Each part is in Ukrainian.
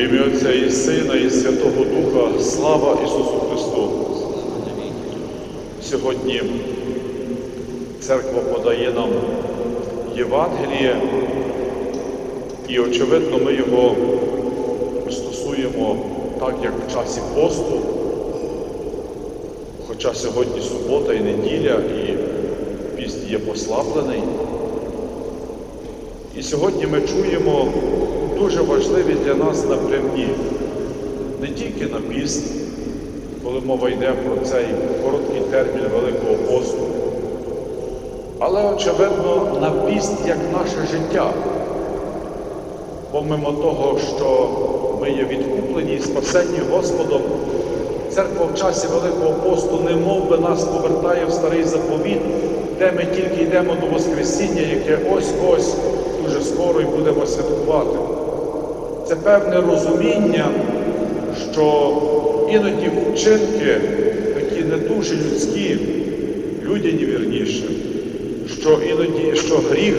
Ім'я Отця і Сина, і Святого Духа, слава Ісусу Христу! Сьогодні церква подає нам Євангеліє, і, очевидно, ми його стосуємо так, як в часі посту, хоча сьогодні субота і неділя, і піст є послаблений. І сьогодні ми чуємо дуже важливі для нас напрямні, не тільки на піст, коли мова йде про цей короткий термін Великого посту, але, очевидно, на піст як наше життя. Помимо того, що ми є відкуплені і спасені Господом, церква в часі Великого посту не мов би нас повертає в старий заповіт, де ми тільки йдемо до Воскресіння, яке ось-ось дуже скоро і будемо святкувати. Це певне розуміння, що іноді вчинки, такі не дуже людські, людяні вірніше, що іноді що гріх,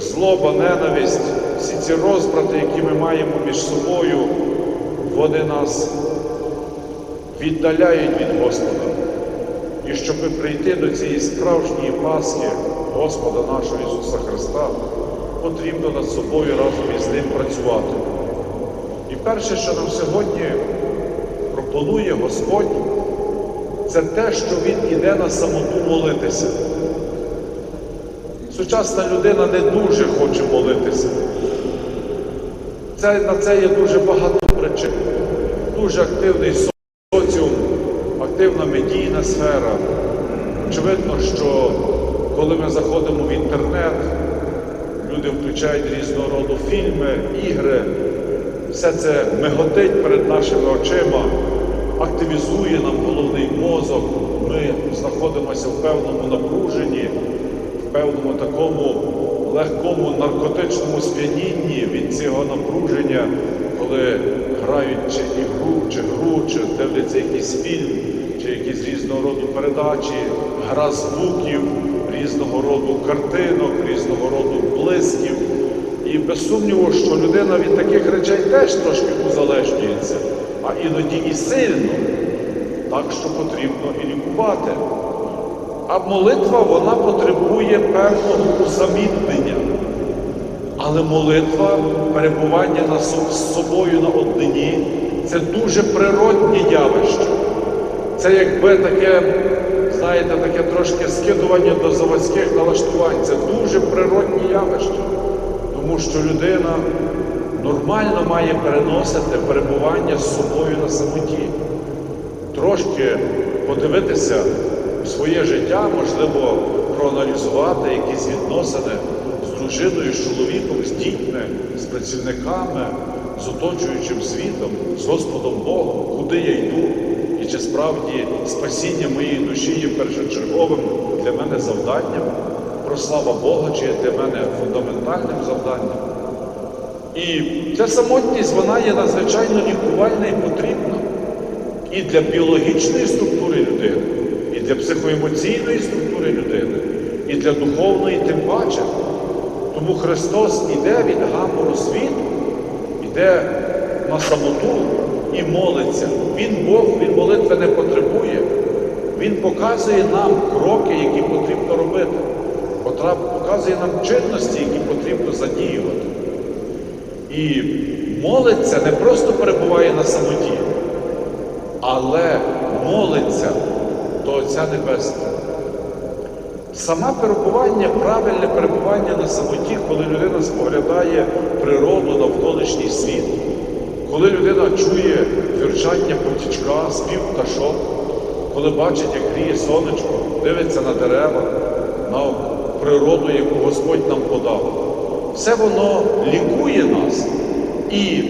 злоба, ненависть, всі ці розбрати, які ми маємо між собою, вони нас віддаляють від Господа. І щоб прийти до цієї справжньої Пасхи Господа нашого Ісуса Христа, потрібно над собою разом із ним працювати. І перше, що нам сьогодні пропонує Господь, це те, що Він іде на самоту молитися. Сучасна людина не дуже хоче молитися. Це, на це є дуже багато причин. Дуже активний соціум, активна медійна сфера. Очевидно, що коли ми заходимо в інтернет, люди включають різного роду фільми, ігри, все це миготить перед нашими очима, активізує нам головний мозок. Ми знаходимося в певному напруженні, в певному такому легкому наркотичному сп'янінні від цього напруження, коли грають чи ігру, чи гру, чи дивляться якийсь фільм, чи якісь різного роду передачі, гра звуків, різного роду картинок, різного роду блисків. І без сумніву, що людина від таких речей теж трошки узалежнюється, а іноді і сильно, так що потрібно і лікувати. А молитва вона потребує певного усамітнення. Але молитва, перебування з собою на однині це дуже природнє явище. Це якби таке, знаєте, таке трошки скидування до заводських налаштувань. Це дуже природне явище. Тому що людина нормально має переносити перебування з собою на самоті. Трошки подивитися в своє життя, можливо, проаналізувати якісь відносини з дружиною, з чоловіком, з дітьми, з працівниками, з оточуючим світом, з Господом Богом, куди я йду, і чи справді спасіння моєї душі є першочерговим для мене завданням, прослава Бога, чи є для мене фундаментальним завданням. І ця самотність вона є надзвичайно лікувальна і потрібна і для біологічної структури людини, і для психоемоційної структури людини, і для духовної тим паче. Тому Христос іде від гамору світу, іде на самоту і молиться. Він Бог, Він молитви не потребує. Він показує нам кроки, які потрібно робити, показує нам чинності, які потрібно задіювати. І молиться не просто перебуває на самоті, але молиться до Отця Небесного. Саме перебування, правильне перебування на самоті, коли людина споглядає природу, навколишній світ, коли людина чує вірчання потічка, спів пташок, коли бачить, як гріє сонечко, дивиться на дерева, на природу, яку Господь нам подав. Все воно лікує нас і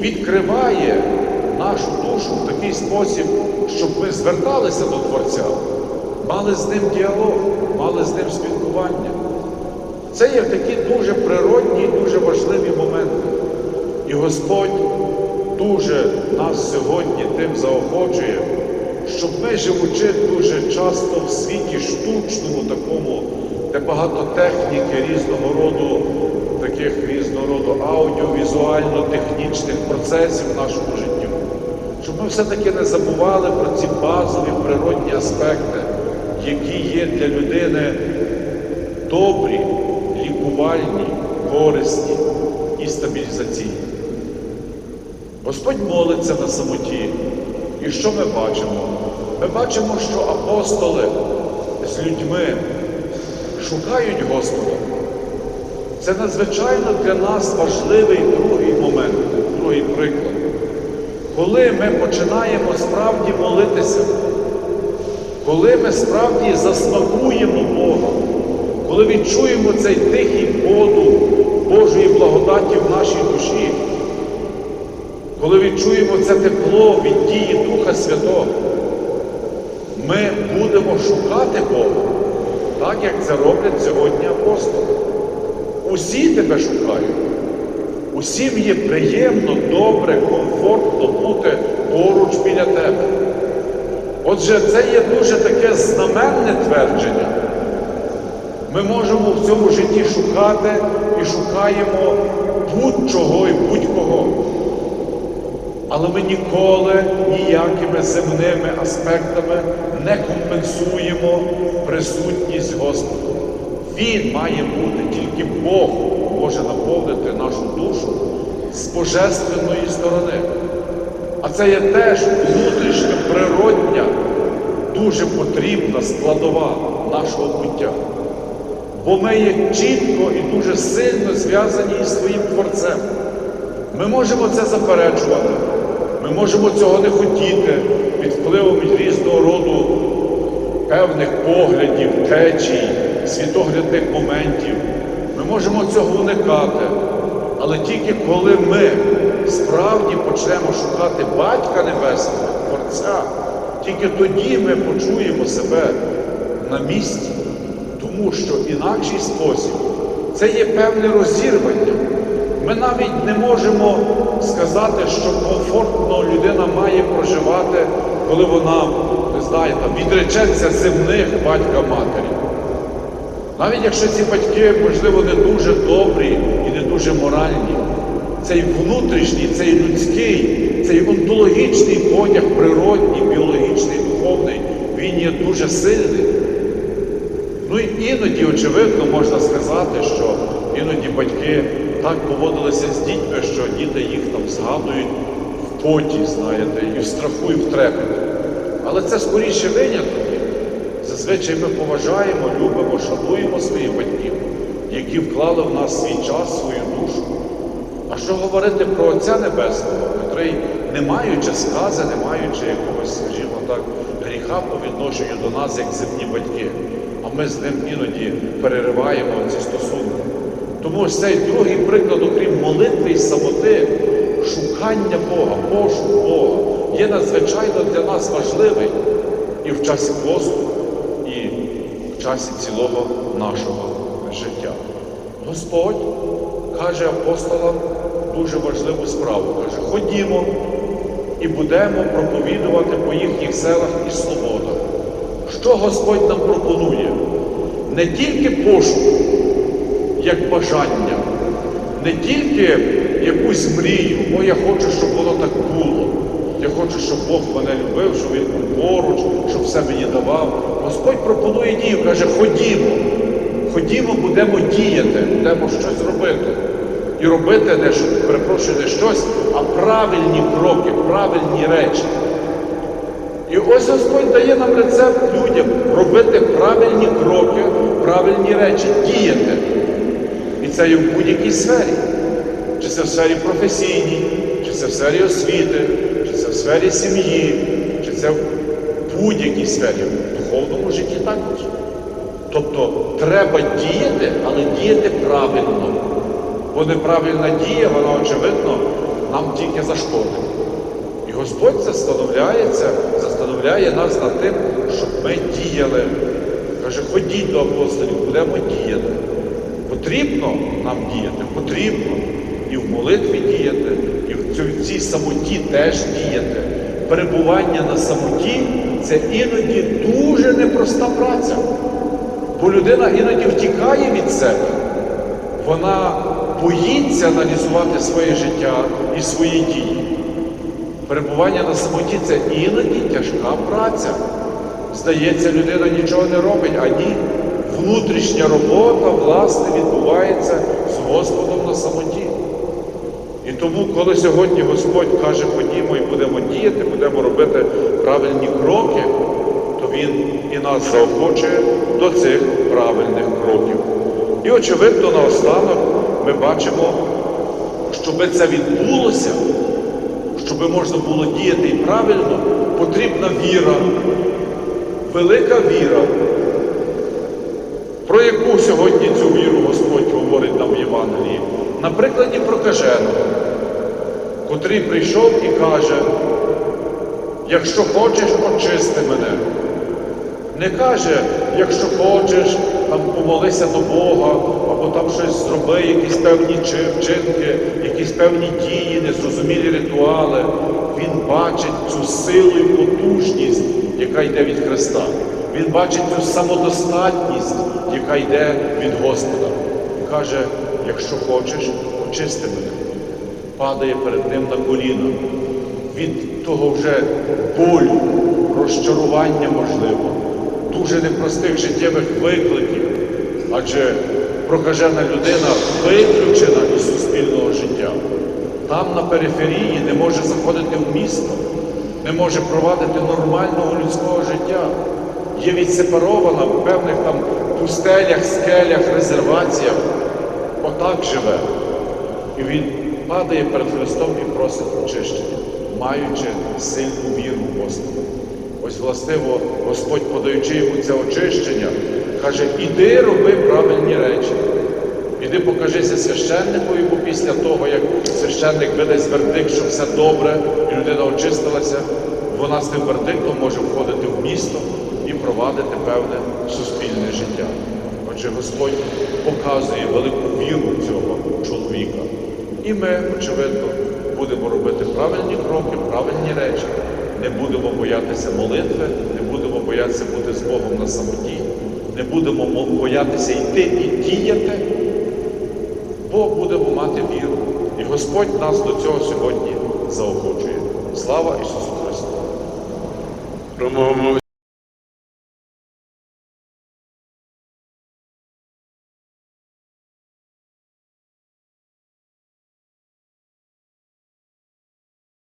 відкриває нашу душу в такий спосіб, щоб ми зверталися до Творця, мали з ним діалог, мали з ним спілкування. Це є такі дуже природні і дуже важливі моменти. І Господь дуже нас сьогодні тим заохочує, щоб ми, живучи дуже часто в світі штучному, такому, де багато техніки різного роду, таких різного роду аудіовізуальних, візуально-технічних процесів в нашому житті. Щоб ми все-таки не забували про ці базові природні аспекти, які є для людини добрі, лікувальні, корисні і стабілізаційні. Господь молиться на самоті. І що ми бачимо? Ми бачимо, що апостоли з людьми шукають Господа. Це надзвичайно для нас важливий другий момент, другий приклад. Коли ми починаємо справді молитися, коли ми справді засмакуємо Бога, коли відчуємо цей тихий подух Божої благодаті в нашій душі, коли відчуємо це тепло від дії Духа Святого, ми будемо шукати Бога, так як це роблять сьогодні апостоли. Усі тебе шукають. Усім є приємно, добре, комфортно бути поруч біля тебе. Отже, це є дуже таке знаменне твердження. Ми можемо в цьому житті шукати і шукаємо будь-чого і будь-кого. Але ми ніколи ніякими земними аспектами не компенсуємо присутність Господа. Він має бути, тільки Бог може наповнити нашу душу з божественної сторони. А це є теж внутрішня, природня, дуже потрібна складова нашого буття. Бо ми є чітко і дуже сильно зв'язані із своїм Творцем. Ми можемо це заперечувати, ми можемо цього не хотіти під впливом різного роду певних поглядів, течій, світоглядних моментів. Ми можемо цього уникати. Але тільки коли ми справді почнемо шукати Батька Небесного, Творця, тільки тоді ми почуємо себе на місці, тому що інакший спосіб це є певне розірвання. Ми навіть не можемо сказати, що комфортно людина має проживати, коли вона, не знаю, там, відречеться земних батька-матері. Навіть якщо ці батьки, можливо, не дуже добрі і не дуже моральні, цей внутрішній, цей людський, цей онтологічний потяг, природній, біологічний, духовний, він є дуже сильний. Ну і іноді, очевидно, можна сказати, що іноді батьки так поводилися з дітьми, що діти їх там згадують в поті, знаєте, і в страху, і в трепеті. Але це скоріше винятки. Зазвичай ми поважаємо, любимо, шануємо своїх батьків, які вклали в нас свій час, свою душу. А що говорити про Отця Небесного, котрий, не маючи скази, не маючи якогось, скажімо так, гріха по відношенню до нас, як земні батьки, а ми з ним іноді перериваємо ці стосунки. Тому ось цей другий приклад, окрім молитви і самоти, шукання Бога, пошук Бога, є надзвичайно для нас важливий і в часі посту, і в часі цілого нашого життя. Господь каже апостолам дуже важливу справу. Каже, ходімо і будемо проповідувати по їхніх селах і свободах. Що Господь нам пропонує? Не тільки пошук, як бажання, не тільки якусь мрію, бо я хочу, щоб воно так було. Я хочу, щоб Бог мене любив, щоб він був поруч, щоб все мені давав. Господь пропонує дію, каже, ходімо, ходімо, будемо діяти, будемо щось робити. І робити не перепрошую, не щось, а правильні кроки, правильні речі. І ось Господь дає нам рецепт людям робити правильні кроки, правильні речі, діяти. Це є в будь-якій сфері. Чи це в сфері професійній, чи це в сфері освіти, чи це в сфері сім'ї, чи це в будь-якій сфері, в духовному житті також. Тобто треба діяти, але діяти правильно. Бо неправильна дія, вона, очевидно, нам тільки зашкодить. І Господь застановляється, застановляє нас над тим, щоб ми діяли. Каже, ходіть до апостолів, будемо діяти. Потрібно нам діяти, потрібно і в молитві діяти, і в цій- самоті теж діяти. Перебування на самоті це іноді дуже непроста праця. Бо людина іноді втікає від себе. вона боїться аналізувати своє життя і свої дії. Перебування на самоті це іноді тяжка праця. Здається, людина нічого не робить, а ні. Внутрішня робота, власне, відбувається з Господом на самоті. І тому, коли сьогодні Господь каже, ходімо і будемо діяти, будемо робити правильні кроки, то Він і нас заохочує до цих правильних кроків. І очевидно, наостанок ми бачимо, щоб це відбулося, щоб можна було діяти і правильно, потрібна віра, велика віра. Про яку сьогодні цю віру Господь говорить нам в Євангелії? На прикладі прокаженого, котрий прийшов і каже, якщо хочеш, очисти мене. Не каже, якщо хочеш, там помолися до Бога, або там щось зроби, якісь певні вчинки, якісь певні дії, незрозумілі ритуали. Він бачить цю силу і потужність, яка йде від Христа. Він бачить цю самодостатність, яка йде від Господа. І каже, якщо хочеш, очисти мене. Падає перед ним на коліна. Від того вже болю, розчарування можливо, дуже непростих життєвих викликів, адже прокажена людина виключена із суспільного життя. Там на периферії не може заходити в місто, не може провадити нормального людського життя. Є відсепарована в певних там пустелях, скелях, резерваціях. Отак живе. І він падає перед Христом і просить очищення, маючи сильну віру в Господа. Ось властиво Господь, подаючи йому це очищення, каже, іди роби правильні речі. Іди покажися священникові, бо після того, як священник видасть вердикт, що все добре, і людина очистилася, вона з тим вердиктом може входити в місто провадити певне суспільне життя. Отже, Господь показує велику віру цього чоловіка. І ми, очевидно, будемо робити правильні кроки, правильні речі, не будемо боятися молитви, не будемо боятися бути з Богом на самоті, не будемо боятися йти і діяти, бо будемо мати віру. І Господь нас до цього сьогодні заохочує. Слава Ісусу Христу!